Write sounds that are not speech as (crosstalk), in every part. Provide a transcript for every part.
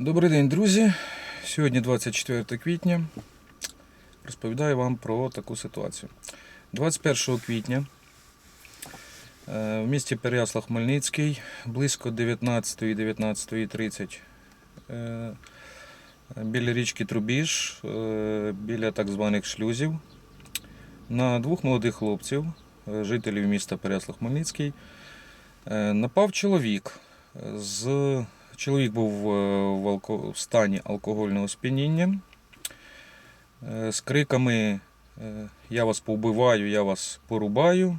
Добрий день, друзі. Сьогодні 24 квітня. Розповідаю вам про таку ситуацію. 21 квітня е, в місті Переяслав Хмельницький близько 19-19.30 е, біля річки Трубіж, е, біля так званих шлюзів, на двох молодих хлопців, жителів міста Переяслав Хмельницький, напав чоловік з Чоловік був е, в, стані алкогольного сп'яніння е, з криками е, Я вас повбиваю, я вас порубаю.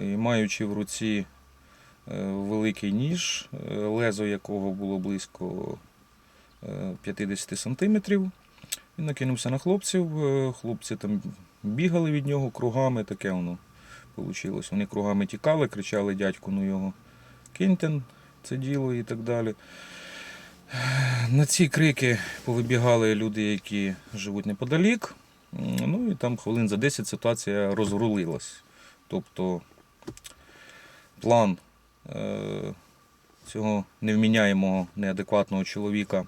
І маючи в руці великий ніж, лезо якого було близько е, 50 сантиметрів. Він накинувся на хлопців. Хлопці там бігали від нього кругами, таке воно вийшло. Вони кругами тікали, кричали дядьку, ну його киньте це діло і так далі. На ці крики повибігали люди, які живуть неподалік. Ну і там хвилин за 10 ситуація розрулилась. Тобто план е, цього невміняємого, неадекватного чоловіка,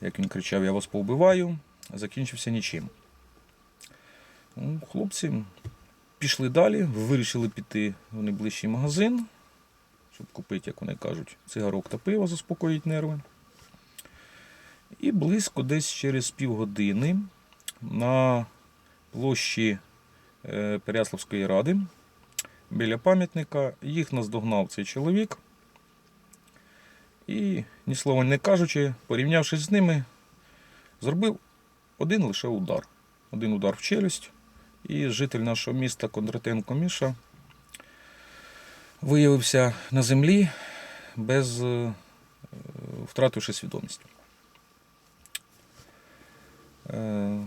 як він кричав, я вас повбиваю, закінчився нічим. Ну, Хлопці пішли далі, вирішили піти в найближчий магазин щоб купити, як вони кажуть, цигарок та пиво, заспокоїть нерви. І близько десь через півгодини на площі е, Переяславської ради біля пам'ятника їх наздогнав цей чоловік. І, ні слова не кажучи, порівнявшись з ними, зробив один лише удар. Один удар в челюсть. І житель нашого міста Кондратенко Міша виявився на землі без е, втративши свідомість. Е,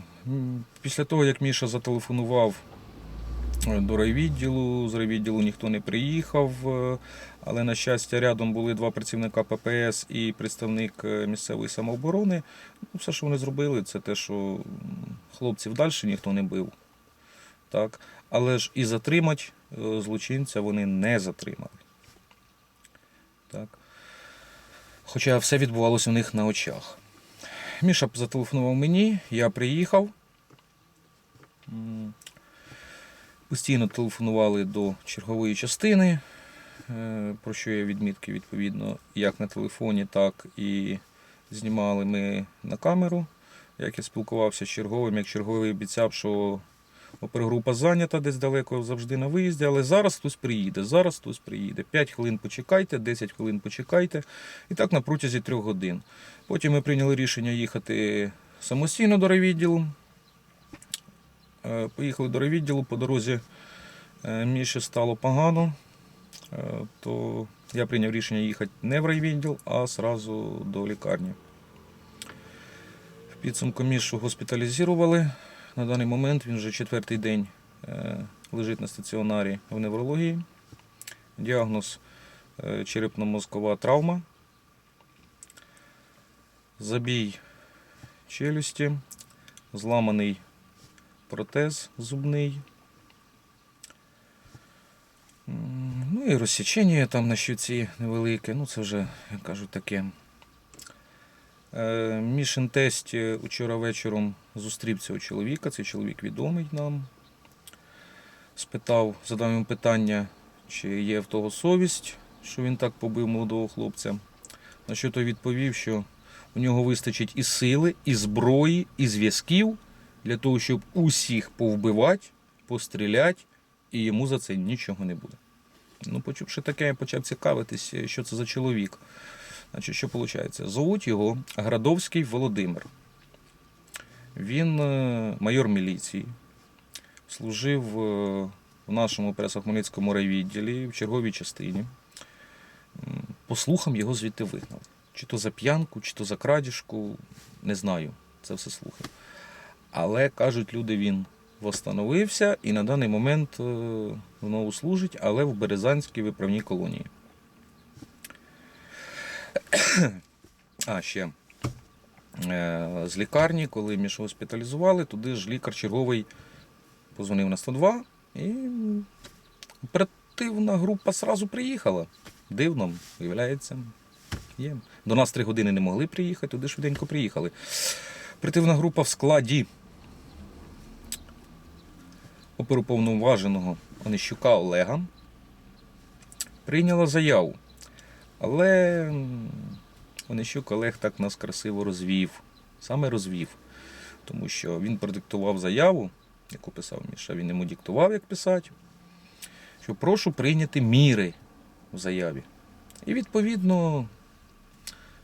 Після того, як Міша зателефонував е, до райвідділу, з райвідділу ніхто не приїхав, але, на щастя, рядом були два працівника ППС і представник місцевої самооборони. Ну, Все, що вони зробили, це те, що хлопців далі ніхто не бив. Так? Але ж і затримати е, злочинця вони не затримали. Так. Хоча все відбувалося у них на очах. Міша зателефонував мені, я приїхав. Постійно телефонували до чергової частини, е, про що є відмітки відповідно як на телефоні, так і знімали ми на камеру. Як я спілкувався з черговим, як черговий обіцяв, що опергрупа зайнята десь далеко завжди на виїзді, але зараз хтось приїде, зараз хтось приїде. 5 хвилин почекайте, 10 хвилин почекайте. І так на протязі трьох годин. Потім ми прийняли рішення їхати самостійно до райвідділу. Е, Поїхали до райвідділу, по дорозі е, Міші стало погано, Е, то я прийняв рішення їхати не в райвідділ, а сразу до лікарні. В підсумку Мішу госпіталізували. На даний момент він вже четвертий день е, лежить на стаціонарі в неврології. Діагноз е, черепно-мозкова травма, забій челюсті, зламаний протез зубний. Ну і розсічення там на щуці невелике, ну це вже, як кажуть, таке. Е, Мішин тесть е, учора вечором зустрів цього чоловіка. Цей чоловік відомий нам. Спитав, задав йому питання, чи є в того совість, що він так побив молодого хлопця. На що той відповів, що у нього вистачить і сили, і зброї, і зв'язків для того, щоб усіх повбивати, постріляти, і йому за це нічого не буде. Ну, почувши таке, я почав цікавитись, що це за чоловік. Значить, що виходить? Зовуть його Градовський Володимир. Він е, майор міліції, служив е, в нашому Пересохмельницькому райвідділі в черговій частині. По слухам його звідти вигнали. Чи то за п'янку, чи то за крадіжку, не знаю. Це все слухи. Але кажуть, люди, він восстановився і на даний момент е, знову служить, але в Березанській виправній колонії. (coughs) А, ще е, з лікарні, коли Мішу госпіталізували, туди ж лікар черговий позвонив на 102 і оперативна група сразу приїхала. Дивно, виявляється, Є. До нас три години не могли приїхати, туди швиденько приїхали. Оперативна група в складі оперуповноваженого Онищука Олега прийняла заяву. Але м, Онищук Олег так нас красиво розвів. Саме розвів. Тому що він продиктував заяву, яку писав Міша, він йому диктував, як писати, що прошу прийняти міри в заяві. І відповідно,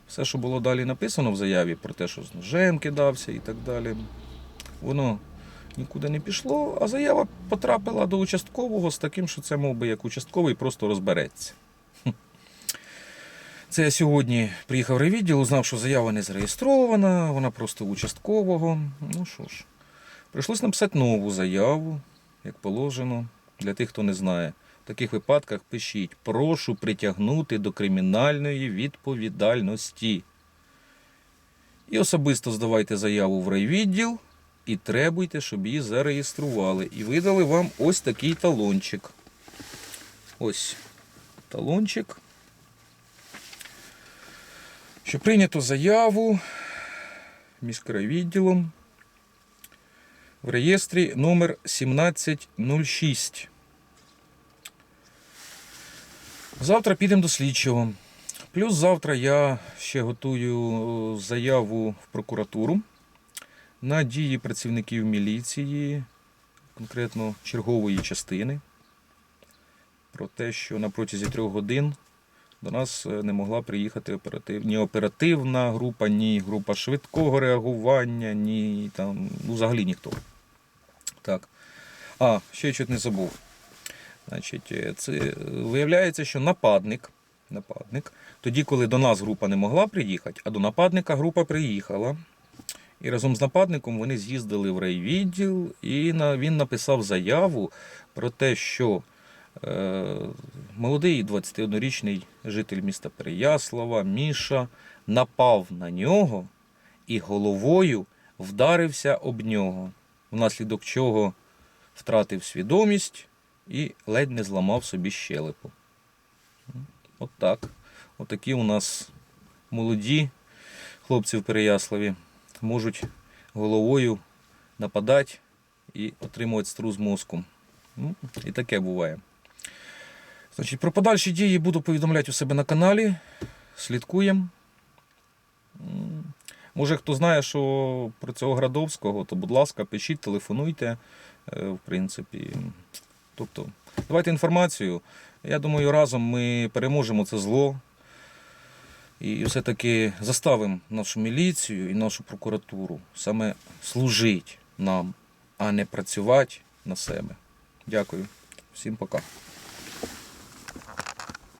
все, що було далі написано в заяві, про те, що з ножем кидався і так далі, воно нікуди не пішло, а заява потрапила до участкового з таким, що це мов би як участковий просто розбереться. Це я сьогодні приїхав в райвідділ, узнав, що заява не зареєстрована, вона просто участкового. Ну що ж, прийшлось написати нову заяву, як положено, для тих, хто не знає. В таких випадках пишіть: прошу притягнути до кримінальної відповідальності. І особисто здавайте заяву в райвідділ і требуйте, щоб її зареєстрували. І видали вам ось такий талончик. Ось талончик. Що прийнято заяву міськрайвідділом в реєстрі номер 1706. Завтра підемо до слідчого. Плюс завтра я ще готую заяву в прокуратуру на дії працівників міліції, конкретно чергової частини, про те, що на протязі трьох годин до нас е, не могла приїхати оператив... ні оперативна група, ні група швидкого реагування, ні там, ну, взагалі ніхто. Так. А, ще чуть не забув. Значить, е, це е, виявляється, що нападник, нападник, тоді, коли до нас група не могла приїхати, а до нападника група приїхала. І разом з нападником вони з'їздили в райвідділ, і він написав заяву про те, що молодий 21-річний житель міста Переяслава, Міша, напав на нього і головою вдарився об нього, внаслідок чого втратив свідомість і ледь не зламав собі щелепу. От так. Отакі у нас молоді хлопці в Переяславі можуть головою нападати і отримувати струс мозку. Ну, і таке буває. Значить, про подальші дії буду повідомляти у себе на каналі. Слідкуємо. Може, хто знає, що про цього Градовського, то, будь ласка, пишіть, телефонуйте. Е, В принципі, тобто, давайте інформацію. Я думаю, разом ми переможемо це зло. І все-таки заставимо нашу міліцію і нашу прокуратуру саме служити нам, а не працювати на себе. Дякую. Всім пока.